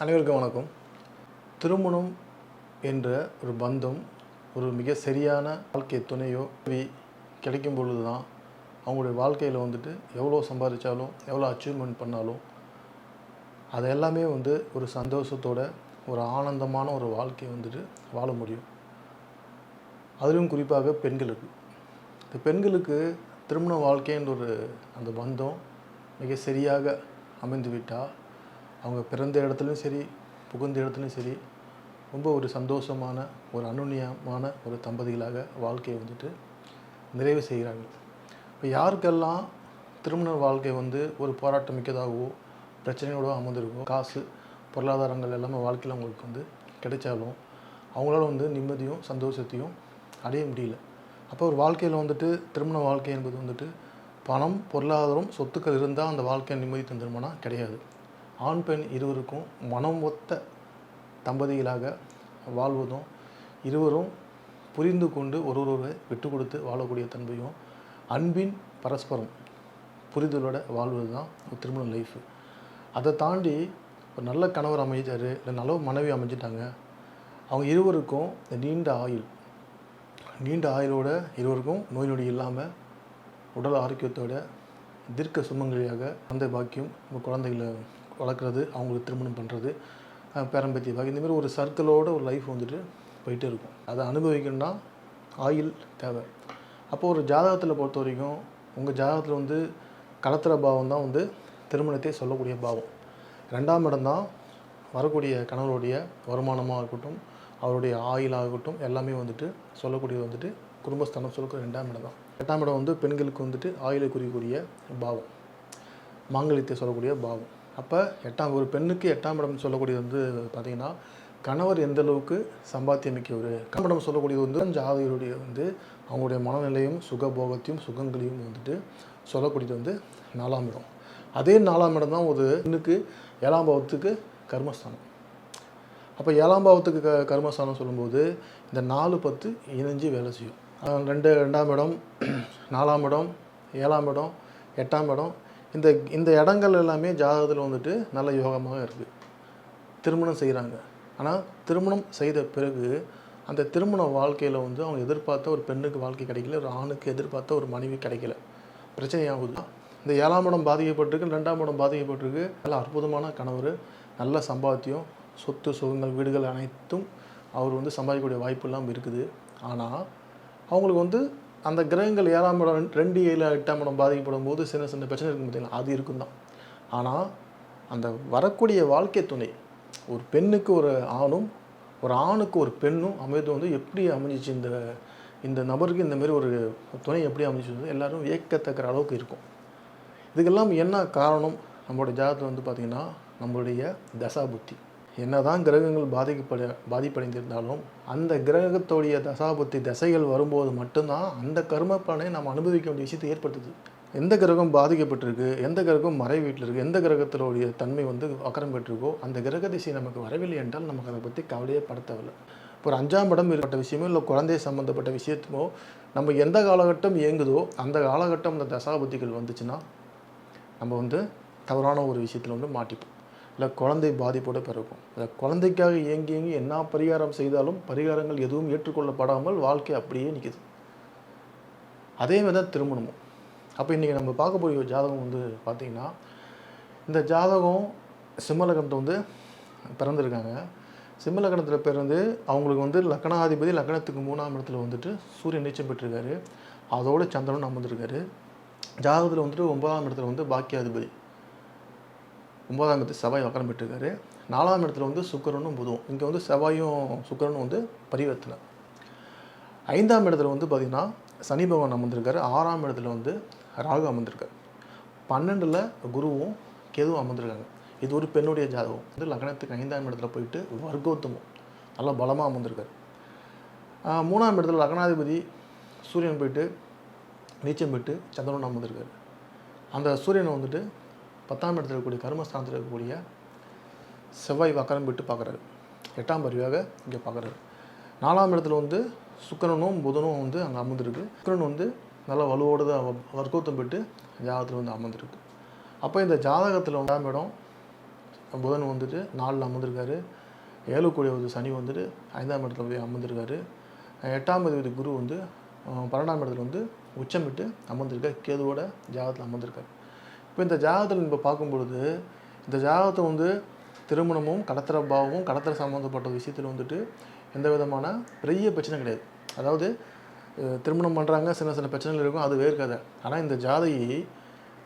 அனைவருக்கும் வணக்கம். திருமணம் என்ற ஒரு பந்தம் ஒரு மிக சரியான வாழ்க்கை துணையோ வி கிடைக்கும் பொழுது தான் அவங்களுடைய வாழ்க்கையில் வந்துட்டு எவ்வளோ சம்பாதிச்சாலும் எவ்வளோ அச்சீவ்மெண்ட் பண்ணாலும் அது எல்லாமே வந்து ஒரு சந்தோஷத்தோட ஒரு ஆனந்தமான ஒரு வாழ்க்கையை வந்துட்டு வாழ முடியும். அதிலும் குறிப்பாக பெண்களுக்கு. இந்த பெண்களுக்கு திருமண வாழ்க்கைன்ற ஒரு அந்த பந்தம் மிக சரியாக அமைந்து விட்டால் அவங்க பிறந்த இடத்துலையும் சரி புகுந்த இடத்துலையும் சரி ரொம்ப ஒரு சந்தோஷமான ஒரு அனுநியமான ஒரு தம்பதிகளாக வாழ்க்கையை வந்துட்டு நிறைவு செய்கிறார்கள். இப்போ யாருக்கெல்லாம் திருமண வாழ்க்கை வந்து ஒரு போராட்டம் மிக்கதாகவோ பிரச்சனையோட அமர்ந்திருக்கோ காசு பொருளாதாரங்கள் எல்லாமே வாழ்க்கையில் அவங்களுக்கு வந்து கிடைச்சாலும் அவங்களால வந்து நிம்மதியும் சந்தோஷத்தையும் அடைய முடியல. அப்போ ஒரு வாழ்க்கையில் வந்துட்டு திருமண வாழ்க்கை என்பது வந்துட்டு பணம் பொருளாதாரம் சொத்துக்கள் இருந்தால் அந்த வாழ்க்கை நிம்மதி தந்துருமானா கிடையாது. ஆண் பெண் இருவருக்கும் மனம் ஒத்த தம்பதிகளாக வாழ்வதும் இருவரும் புரிந்து கொண்டு ஒருவரை விட்டு கொடுத்து வாழக்கூடிய தன்மையும் அன்பின் பரஸ்பரம் புரிதலோட வாழ்வது தான் ஒரு திருமண லைஃபு அதை தாண்டி ஒரு நல்ல கணவர் அமைஞ்சார் இல்லை நல்ல மனைவி அமைஞ்சிட்டாங்க. அவங்க இருவருக்கும் நீண்ட ஆயுள் நீண்ட ஆயுளோட இருவருக்கும் நோய் நொடி இல்லாமல் உடல் ஆரோக்கியத்தோட தீர்க்க சுமங்கலியாக குழந்தை பாக்கியம் நம்ம குழந்தைகளை வளர்க்குறது அவங்களுக்கு திருமணம் பண்ணுறது பேரம்பேத்தி பாக்கி இந்தமாரி ஒரு சர்க்கிளோட ஒரு லைஃப் வந்துட்டு போயிட்டே இருக்கும். அதை அனுபவிக்கணும்னா ஆயில் தேவை. அப்போது ஒரு ஜாதகத்தில் பொறுத்த வரைக்கும் உங்கள் ஜாதகத்தில் வந்து கலத்திர பாவம் தான் வந்து திருமணத்தை சொல்லக்கூடிய பாவம். ரெண்டாம் இடம் தான் வரக்கூடிய கணவருடைய வருமானமாக இருக்கட்டும் அவருடைய ஆயுளாக இருக்கட்டும் எல்லாமே வந்துட்டு சொல்லக்கூடியது வந்துட்டு குடும்பஸ்தானம் சொல்லக்கூடிய ரெண்டாம் இடம் தான். எட்டாம் இடம் வந்து பெண்களுக்கு வந்துட்டு ஆயுளை குறிக்கக்கூடிய பாவம். மாங்கலியத்தை சொல்லக்கூடிய பாவம். அப்போ எட்டாம் ஒரு பெண்ணுக்கு எட்டாம் இடம்னு சொல்லக்கூடியது வந்து பார்த்திங்கன்னா கணவர் எந்த அளவுக்கு சம்பாத்தியம் மிக்கவர் எட்டாம் சொல்லக்கூடியது வந்து ஜாதகருடைய வந்து அவங்களுடைய மனநிலையும் சுகபோகத்தையும் சுகங்களையும் வந்துட்டு சொல்லக்கூடியது வந்து நாலாம் இடம். அதே நாலாம் இடம் தான் ஒரு பெண்ணுக்கு ஏழாம் பாவத்துக்கு கர்மஸ்தானம். அப்போ ஏழாம் பாவத்துக்கு க கர்மஸ்தானம் சொல்லும்போது இந்த நாலு பத்து இணைஞ்சு வேலை செய்யும். ரெண்டு ரெண்டாம் இடம் நாலாம் இடம் ஏழாம் இடம் எட்டாம் இடம் இந்த இந்த இடங்கள் எல்லாமே ஜாதகத்தில் வந்துட்டு நல்ல யோகமாக இருக்குது திருமணம் செய்கிறாங்க ஆனால் திருமணம் செய்த பிறகு அந்த திருமண வாழ்க்கையில் வந்து அவங்க எதிர்பார்த்த ஒரு பெண்ணுக்கு வாழ்க்கை கிடைக்கல ஒரு ஆணுக்கு எதிர்பார்த்த ஒரு மனைவி கிடைக்கல. பிரச்சனையாகுது. இந்த ஏழாம் இடம் பாதிக்கப்பட்டிருக்கு ரெண்டாம் இடம் பாதிக்கப்பட்டிருக்கு. நல்ல அற்புதமான கணவர் நல்ல சம்பாத்தியம் சொத்து சுகங்கள் வீடுகள் அனைத்தும் அவர் வந்து சம்பாதிக்கக்கூடிய வாய்ப்பெல்லாம் இருக்குது. ஆனால் அவங்களுக்கு வந்து அந்த கிரகங்கள் ஏழாம் இடம் ரெண்டு- ஏழு எட்டாம் இடம் பாதிக்கப்படும் போது சின்ன சின்ன பிரச்சனை இருக்கும் பார்த்தீங்களா? அது இருக்கும் தான் ஆனால் அந்த வரக்கூடிய வாழ்க்கை துணை ஒரு பெண்ணுக்கு ஒரு ஆணும் ஒரு ஆணுக்கு ஒரு பெண்ணும் அமைது வந்து எப்படி அமைஞ்சிச்சு? இந்த இந்த நபருக்கு இந்த மாதிரி ஒரு துணை எப்படி அமைஞ்சிச்சு? எல்லோரும் வியக்கத்தக்கிற அளவுக்கு இருக்கும். இதுக்கெல்லாம் என்ன காரணம்? நம்மளுடைய ஜாதகத்தில் வந்து பார்த்திங்கன்னா நம்மளுடைய தசா புத்தி என்னதான் கிரகங்கள் பாதிக்கப்பட பாதிப்படைந்திருந்தாலும் அந்த கிரகத்தோடைய தசாபுத்தி தசைகள் வரும்போது மட்டும்தான் அந்த கர்ம பலனை நம்ம அனுபவிக்க வேண்டிய விஷயத்தை ஏற்படுத்துது. எந்த கிரகம் பாதிக்கப்பட்டிருக்கு எந்த கிரகம் மறை வீட்டில் இருக்குது எந்த கிரகத்தினுடைய தன்மை வந்து அக்கறம் பெற்றிருக்கோ அந்த கிரக திசை நமக்கு வரவில்லை என்றால் நமக்கு அதை பற்றி கவலையே பட தேவையில்லை. இப்போ ஒரு அஞ்சாம் இடம் ஏற்பட்ட விஷயமோ இல்லை குழந்தை சம்மந்தப்பட்ட விஷயத்துமோ நம்ம எந்த காலகட்டம் இயங்குதோ அந்த காலகட்டம் அந்த தசாபுத்திகள் வந்துச்சுன்னா நம்ம வந்து தவறான ஒரு விஷயத்தில் வந்து மாட்டிப்போம். இல்லை குழந்தை பாதிப்போடு பிறக்கும். இல்லை குழந்தைக்காக இயங்கி இயங்கி என்ன பரிகாரம் செய்தாலும் பரிகாரங்கள் எதுவும் ஏற்றுக்கொள்ளப்படாமல் வாழ்க்கை அப்படியே நிற்கிது அதே மாதிரி தான் திருமணமும். அப்போ இன்றைக்கி நம்ம பார்க்க போகிற ஜாதகம் வந்து பார்த்திங்கன்னா இந்த ஜாதகம் சிம்மலகணத்தை வந்து பிறந்திருக்காங்க. சிம்மலகணத்தில் பிறந்து அவங்களுக்கு வந்து லக்னாதிபதி லக்னத்துக்கு மூணாம் இடத்துல வந்துட்டு சூரியன் நீச்சம் பெற்றிருக்காரு. அதோடு சந்திரன் அமர்ந்திருக்காரு. ஜாதகத்தில் வந்துட்டு ஒன்பதாம் இடத்துல வந்து பாக்கியாதிபதி. ஒன்பதாம் இடத்துல செவ்வாய் வக்கரம் பெற்றிருக்காரு நாலாம் இடத்துல வந்து சுக்கிரனும் புதுவும் இங்கே வந்து செவ்வாயும் சுக்கிரனும் வந்து பரிவர்த்தனை. ஐந்தாம் இடத்துல வந்து பார்த்திங்கன்னா சனி பகவான் அமர்ந்திருக்காரு. ஆறாம் இடத்துல வந்து ராகு அமர்ந்திருக்காரு. பன்னெண்டில் குருவும் கேதுவும் அமர்ந்திருக்காங்க. இது ஒரு பெண்ணுடைய ஜாதகம். வந்து லக்னத்துக்கு ஐந்தாம் இடத்துல போயிட்டு வர்க்கோத்தமும் நல்லா பலமாக அமர்ந்திருக்காரு. மூணாம் இடத்துல லக்னாதிபதி சூரியன் போயிட்டு நீச்சம் போயிட்டு சந்திரன் அமர்ந்திருக்காரு. அந்த சூரியனை வந்துட்டு பத்தாம் இடத்துல இருக்கக்கூடிய கர்மஸ்தானத்தில் இருக்கக்கூடிய செவ்வாய் வக்கரம் விட்டு பார்க்குறாரு. எட்டாம் பருவியாக இங்கே பார்க்குறாரு. நாலாம் இடத்துல வந்து சுக்கரனும் புதனும் வந்து அங்கே அமர்ந்திருக்கு. சுக்கரன் வந்து நல்லா வலுவோடு தான் வ- வர்க்கோத்தம் பெற்று ஜாதகத்தில் வந்து அமர்ந்திருக்கு. அப்போ இந்த ஜாதகத்தில் ஒன்றாம் இடம் புதன் வந்துட்டு நாலில் அமர்ந்திருக்காரு. ஏழு கூடிய சனி வந்துட்டு ஐந்தாம் இடத்துல போய் அமர்ந்திருக்காரு. எட்டாம் அதிபதி குரு வந்து பன்னெண்டாம் இடத்துல வந்து உச்சமிட்டு அமர்ந்திருக்கார். கேதுவோட ஜாதகத்தில் அமர்ந்திருக்காரு. இப்போ இந்த ஜாதகத்தில் நம்ம பார்க்கும் பொழுது இந்த ஜாதகத்தை வந்து திருமணமும் கடத்தர பாவமும் கடத்தர சம்மந்தப்பட்ட விஷயத்தில் வந்துட்டு எந்த விதமான பெரிய பிரச்சனை கிடையாது. அதாவது திருமணம் பண்ணுறாங்க சின்ன சின்ன பிரச்சனைகள் இருக்கும் அது வேறு கதை ஆனால் இந்த ஜாதகி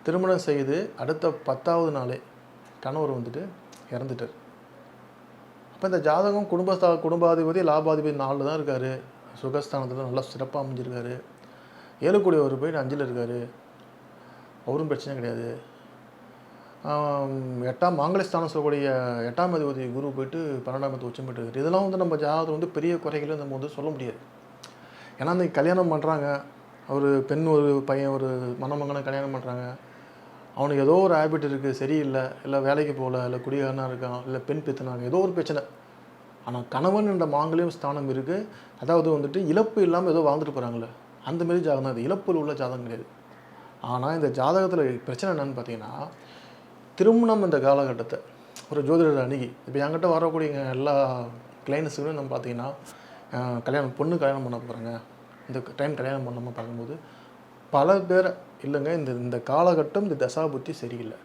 திருமணம் செய்து அடுத்த பத்தாவது நாளே கணவர் வந்துட்டு இறந்துட்டார். அப்போ இந்த ஜாதகம் குடும்பஸ்தா குடும்பாதிபதி லாபாதிபதி நாலில் தான் இருக்கார். சுகஸ்தானத்தில் நல்லா சிறப்பாக அமைஞ்சிருக்காரு. ஏழுக்கூடியவர் போய் அஞ்சில் இருக்கார். அவரும் பிரச்சனை கிடையாது. எட்டாம் மாங்கலஸ்தானம் சொல்லக்கூடிய எட்டாம் அதிபதி குரு போயிட்டு பன்னெண்டாம் இடத்து உச்சம் பெற்றிருக்காரு. இதெல்லாம் வந்து நம்ம ஜாதகத்தில் வந்து பெரிய குறைகளை நம்ம வந்து சொல்ல முடியாது. ஏன்னா அந்த கல்யாணம் பண்ணுறாங்க ஒரு பெண் ஒரு பையன் ஒரு மணமங்கனை கல்யாணம் பண்ணுறாங்க அவனுக்கு ஏதோ ஒரு ஹேபிட் இருக்குது சரியில்லை. இல்லை வேலைக்கு போகல. இல்லை குடிகாரனாக இருக்கான். இல்லை பெண் பித்தனாங்க. ஏதோ ஒரு பிரச்சனை. ஆனால் கணவன் என்ற மாங்கலியம் ஸ்தானம் இருக்குது அதாவது வந்துட்டு இழப்பு இல்லாமல் ஏதோ வாழ்ந்துட்டு போகிறாங்களே அந்தமாரி ஜாதகம் தான். இது இழப்பில் உள்ள ஜாதகம் கிடையாது. ஆனால் இந்த ஜாதகத்தில் பிரச்சனை என்னன்னு பார்த்தீங்கன்னா திருமணம் இந்த காலகட்டத்தை ஒரு ஜோதிடர் அணுகி இப்போ என்கிட்ட வரக்கூடிய எல்லா கிளைண்ட்ஸுமே நம்ம பார்த்தீங்கன்னா கல்யாணம் பொண்ணு கல்யாணம் பண்ண போகிறாங்க இந்த டைம் கல்யாணம் பண்ணாமல் பார்க்கும்போது பல பேர் இல்லைங்க இந்த இந்த காலகட்டம் இந்த தசாபுத்தி சரியில்லை.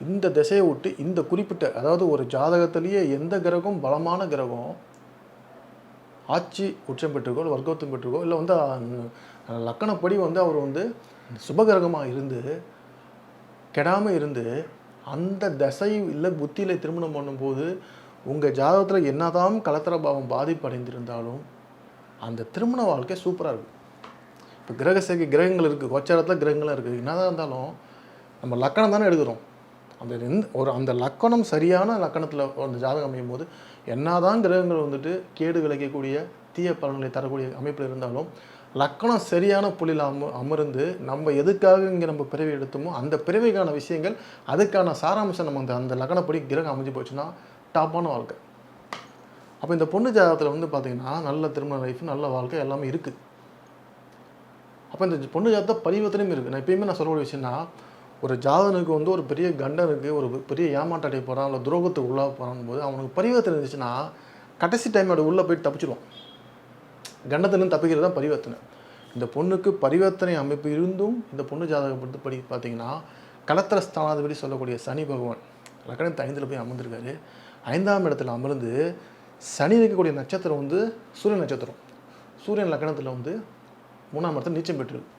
இந்த திசையை விட்டு இந்த குறிப்பிட்ட அதாவது ஒரு ஜாதகத்திலேயே எந்த கிரகம் பலமான கிரகம் ஆட்சி உச்சம் பெற்றுக்கோ இல்லை பெற்றுக்கோ இல்லை வந்து லக்கணப்படி வந்து அவர் வந்து சுபகிரகமாக இருந்து கெடாமல் இருந்து அந்த தசை இல்லை புத்தியில் திருமணம் பண்ணும்போது உங்கள் ஜாதகத்தில் என்னதான் கலத்திர பாவம் பாதிப்படைந்திருந்தாலும் அந்த திருமண வாழ்க்கை சூப்பராக இருக்கும் இப்போ கிரக சேர்க்கை கிரகங்கள் இருக்குது கொச்சாரத்தில் கிரகங்களும் இருக்குது என்னதான் இருந்தாலும் நம்ம லக்கணம் தானே எடுக்கிறோம். அந்த எந்த ஒரு அந்த லக்கணம் சரியான லக்கணத்தில் அந்த ஜாதகம் அமையும் போது என்னதான் கிரகங்கள் வந்துட்டு கேடு விளைக்கக்கூடிய தீய பலன்களை தரக்கூடிய அமைப்பில் இருந்தாலும் லக்கணம் சரியான புள்ளியில் அம அமர்ந்து நம்ம எதுக்காக இங்கே நம்ம பிறவி எடுத்தோமோ அந்த பிறவிக்கான விஷயங்கள் அதுக்கான சாராம்சம் நம்ம அந்த அந்த லக்கணப்படி கிரகம் அமைஞ்சு போச்சுன்னா டாப்பான வாழ்க்கை. அப்போ இந்த பொண்ணு ஜாதகத்தில் வந்து பார்த்தீங்கன்னா நல்ல திருமண லைஃப் நல்ல வாழ்க்கை எல்லாமே இருக்குது அப்போ இந்த பொண்ணு ஜாதகத்தை பரிவர்த்தனையும் இருக்குது நான் எப்பயுமே நான் சொல்லக்கூடிய விஷயம்னா ஒரு ஜாதகனுக்கு வந்து ஒரு பெரிய கண்டனுக்கு ஒரு பெரிய ஏமாட்டாடி போகிறான் இல்லை துரோகத்துக்கு உள்ளாக போகிறான் போது அவனுக்கு பரிவர்த்தனை இருந்துச்சுன்னா கடைசி டைம் அப்படி உள்ளே போய் தப்பிச்சிடுவான் கண்டத்திலிருந்து தப்பிக்கிறது தான் பரிவர்த்தனை. இந்த பொண்ணுக்கு பரிவர்த்தனை அமைப்பு இருந்தும் இந்த பொண்ணு ஜாதகம் படி பார்த்தீங்கன்னா கலத்திர ஸ்தானாதிபதி சொல்லக்கூடிய சனி பகவான் லக்கணத்து ஐந்தில் போய் அமர்ந்திருக்காரு. ஐந்தாம் இடத்துல அமர்ந்து சனி இருக்கக்கூடிய நட்சத்திரம் வந்து சூரியன் நட்சத்திரம். சூரியன் லக்கணத்தில் வந்து மூணாம் இடத்துல நீச்சம் பெற்றிருக்கு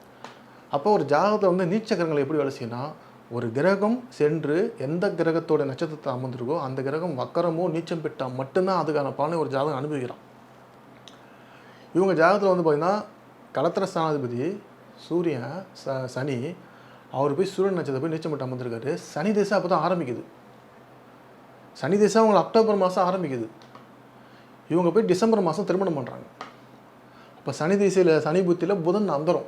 அப்போ ஒரு ஜாதகத்தில் வந்து நீச்சக்கரங்களை எப்படி வேலை செய்யணும்னா ஒரு கிரகம் சென்று எந்த கிரகத்தோட நட்சத்திரத்தை அமர்ந்திருக்கோ அந்த கிரகம் வக்கரமோ நீச்சம் பெற்றால் மட்டும்தான் அதுக்கான பலனை ஒரு ஜாதகம் அனுபவிக்கிறான். இவங்க ஜாதகத்தில் வந்து பார்த்திங்கன்னா கலத்திர ஸ்தானாதிபதி சூரியன் ச சனி அவர் போய் சூரியன் நட்சத்திரம் போய் நீச்சம் போட்டு அமர்ந்திருக்காரு. சனி திசை அப்போ தான் ஆரம்பிக்குது. சனி திசை அவங்களை அக்டோபர் மாதம் ஆரம்பிக்குது. இவங்க போய் டிசம்பர் மாதம் திருமணம் பண்ணுறாங்க அப்போ சனி திசையில் சனி புத்தியில் புதன் அந்தரம்.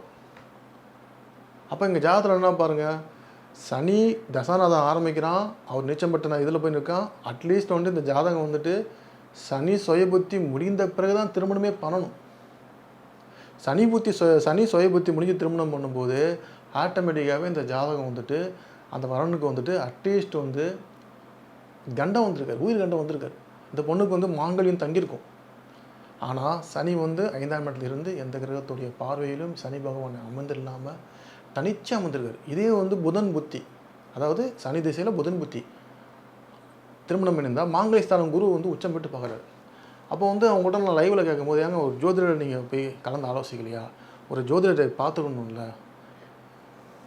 அப்போ இங்கே ஜாதகத்தில் என்ன பாருங்கள் சனி தசாநாதம் ஆரம்பிக்கிறான் அவர் நீச்சம் பட்டு நான் இதில் போய் நிற்கான். அட்லீஸ்ட் வந்துட்டு இந்த ஜாதகம் வந்துட்டு சனி சுயபுத்தி முடிந்த பிறகு தான் திருமணமே பண்ணணும். சனி புத்தி சுய சனி சுய புத்தி முடிஞ்சு திருமணம் பண்ணும்போது ஆட்டோமேட்டிக்காகவே இந்த ஜாதகம் வந்துட்டு அந்த வரனுக்கு வந்துட்டு அட்லீஸ்ட் வந்து கண்டம் வந்திருக்காரு உயிர் கண்டம் வந்திருக்காரு. இந்த பொண்ணுக்கு வந்து மாங்கல்யம் தங்கியிருக்கும். ஆனால் சனி வந்து ஐந்தாம் இடத்துல இருந்து எந்த கிரகத்துடைய பார்வையிலும் சனி பகவான் அமர்ந்தில்லாமல் தனிச்சு அமர்ந்திருக்காரு. இதே வந்து புதன் புத்தி. அதாவது சனி திசையில் புதன் புத்தி. திருமணம் இணைந்தால் மாங்கலஸ்தானம் குரு வந்து உச்சம் பெற்று பார்க்குறாரு. அப்போ வந்து அவங்ககிட்ட நான் லைவில் கேட்கும்போது ஏங்க ஒரு ஜோதிடர் நீங்கள் போய் கலந்து ஆலோசிக்கலையா? ஒரு ஜோதிடரை பார்த்துக்கணும்ல.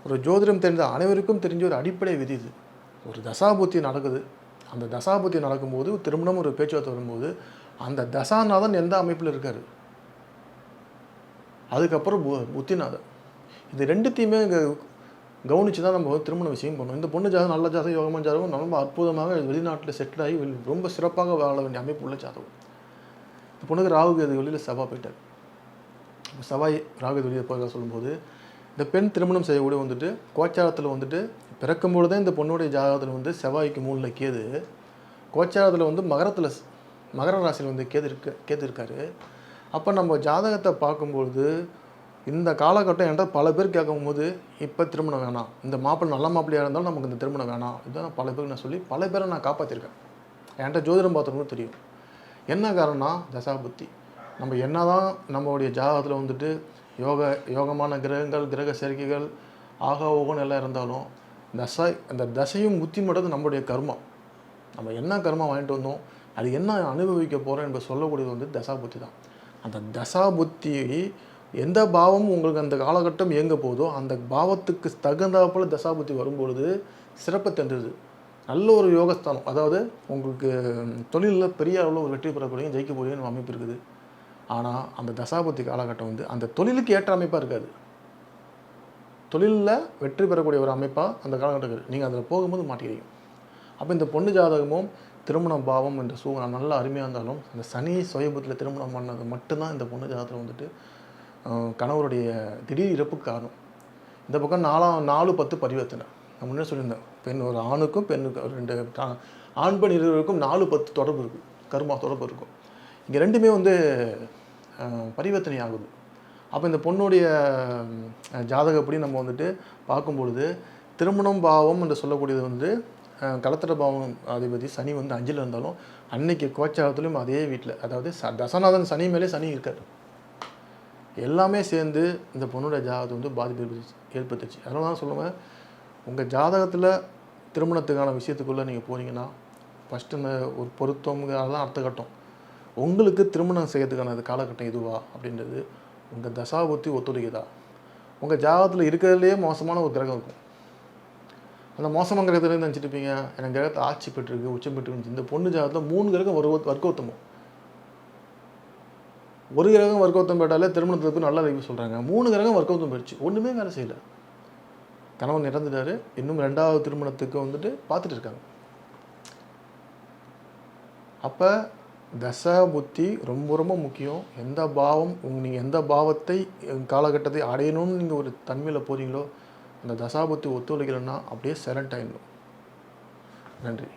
ஒரு ஜோதிடம் தெரிந்த அனைவருக்கும் தெரிஞ்ச ஒரு அடிப்படை விதி இது. ஒரு தசாபுத்தி நடக்குது. அந்த தசாபுத்தி நடக்கும்போது திருமணம் ஒரு பேச்சுவார்த்தை வரும்போது அந்த தசாநாதன் எந்த அமைப்பில் இருக்கார்? அதுக்கப்புறம் பு புத்திநாதன். இது ரெண்டுத்தையுமே இங்கே கவனித்து தான் நம்ம வந்து திருமண விஷயம் பண்ணணும். இந்த பொண்ணு ஜாதகம் நல்ல ஜாதகம் யோகமான ஜாதகம் ரொம்ப அற்புதமாக வெளிநாட்டில் செட்டில் ஆகி ரொம்ப சிறப்பாக வாழ வேண்டிய அமைப்பு உள்ள ஜாதகம். பொண்ணுக்கு ராகு கேது வெளியில் செவ்வாய் போயிட்டார். இப்போ செவ்வாய் ராகு வெளியே போக சொல்லும்போது இந்த பெண் திருமணம் செய்யக்கூடிய வந்துட்டு கோச்சாரத்தில் வந்துட்டு பிறக்கும்போது தான் இந்த பொண்ணுடைய ஜாதகத்தில் வந்து செவ்வாய்க்கு மூணில் கேது கோச்சாரத்தில் வந்து மகரத்தில் மகர ராசியில் வந்து கேது இருக்கு கேது இருக்காரு. அப்போ நம்ம ஜாதகத்தை பார்க்கும்பொழுது இந்த காலகட்டம் என்கிட்ட பல பேர் கேட்கும்போது இப்போ திருமணம் வேணாம் இந்த மாப்பிள்ளை நல்ல மாப்பிள்ளையாக இருந்தாலும் நமக்கு இந்த திருமணம் வேணாம் இதுதான் பல பேருக்கு நான் சொல்லி பல பேரை நான் காப்பாற்றிருக்கேன் என்கிட்ட ஜோதிடம் பார்த்தவங்களும் தெரியும். என்ன காரணம்னா தசாபுத்தி. நம்ம என்ன தான் நம்மளுடைய ஜாதகத்தில் வந்துட்டு யோக யோகமான கிரகங்கள் கிரக சேர்க்கைகள் ஆகா ஓகோன்னு எல்லாம் இருந்தாலும் தசை அந்த தசையும் புத்தி மட்டும் நம்மளுடைய கர்மம் நம்ம என்ன கர்மம் வாங்கிட்டு வந்தோம் அது என்ன அனுபவிக்க போகிறோம் என்பது சொல்லக்கூடியது வந்து தசாபுத்தி தான். அந்த தசாபுத்தி எந்த பாவம் உங்களுக்கு அந்த காலகட்டம் இயங்க போதோ அந்த பாவத்துக்கு தகுந்தாப்பில் தசாபுத்தி வரும்பொழுது சிறப்பை தந்துடுது நல்ல ஒரு யோகஸ்தானம். அதாவது உங்களுக்கு தொழிலில் பெரிய அளவில் ஒரு வெற்றி பெறக்கூடிய ஜெயிக்க போகிற அமைப்பு இருக்குது. ஆனால் அந்த தசாபதி காலகட்டம் வந்து அந்த தொழிலுக்கு ஏற்ற அமைப்பாக இருக்காது. தொழிலில் வெற்றி பெறக்கூடிய ஒரு அமைப்பாக அந்த காலகட்டம் இருக்குது. நீங்கள் அதில் போகும்போது மாட்டிக்கிறீங்க. அப்போ இந்த பொண்ணு ஜாதகமும் திருமண பாவம் என்ற சூழ்நிலை நல்ல அருமையாக இருந்தாலும் அந்த சனி சுயபுத்தில் திருமணம் பண்ணது மட்டும்தான் இந்த பொண்ணு ஜாதகத்தில் வந்துட்டு கணவருடைய திடீர் இறப்புக்கு காரணம். இந்த பக்கம் நாலாம் நாலு பத்து பரிவர்த்தனை. நான் முன்னே சொல்லியிருந்தேன். பெண் ஒரு ஆணுக்கும் பெண்ணுக்கும் ஒரு ரெண்டு ஆண் பெண் இருவருக்கும் நாலு பத்து தொடர்பு இருக்குது கருமா தொடர்பு இருக்கும். இங்கே ரெண்டுமே வந்து பரிவர்த்தனை ஆகுது. அப்போ இந்த பொண்ணுடைய ஜாதகப்படி நம்ம வந்துட்டு பார்க்கும் பொழுது திருமணம் பாவம் என்று சொல்லக்கூடியது வந்து கலத்திர பாவம் அதிபதி சனி வந்து அஞ்சில் இருந்தாலும் அன்னைக்கு கோச்சாரத்துலேயும் அதே வீட்டில் அதாவது ச தசநாதன் சனி மேலே சனி இருக்கார். எல்லாமே சேர்ந்து இந்த பொண்ணோட ஜாதகத்தை வந்து பாதிப்பு ஏற்படுத்துச்சு. அதனால தான் சொல்லுவேன் உங்கள் ஜாதகத்தில் திருமணத்துக்கான விஷயத்துக்குள்ளே நீங்கள் போனீங்கன்னா ஃபஸ்ட்டு இந்த ஒரு பொருத்தம்ங்கிறதெல்லாம் அடுத்த கட்டம். உங்களுக்கு திருமணம் செய்யறதுக்கான அது காலகட்டம் இதுவா அப்படின்றது உங்கள் தசாபுத்தி ஒத்துழைக்குதா? உங்கள் ஜாதகத்தில் இருக்கிறதுலேயே மோசமான ஒரு கிரகம் இருக்கும். அந்த மோசமான கிரகத்துல நினச்சிட்டு இருப்பீங்க? எனக்கு கிரகத்தை ஆட்சி பெற்றிருக்கு உச்சம் பெற்றிருக்கு இந்த பொண்ணு ஜாதகத்தில் மூணு கிரகம் ஒரு வர்க்கோத்தமும். ஒரு கிரகம் வர்க்கோத்தம் போயிட்டாலே திருமணத்துக்கு நல்ல அறிவு சொல்கிறாங்க மூணு கிரகம் வர்க்கோத்தம் போயிடுச்சு. ஒன்றுமே வேலை செய்யலை. கணவன் இறந்துட்டார். இன்னும் ரெண்டாவது திருமணத்துக்கு வந்துட்டு பார்த்துட்டு இருக்காங்க. அப்போ தசா புத்தி ரொம்ப ரொம்ப முக்கியம். எந்த பாவம் உங்க நீங்கள் எந்த பாவத்தை காலகட்டத்தை அடையணும்னு நீங்கள் ஒரு தன்மையில் போகிறீங்களோ அந்த தசாபுத்தி ஒத்துழைக்கலைன்னா அப்படியே சைலண்ட் ஆயிடணும். நன்றி.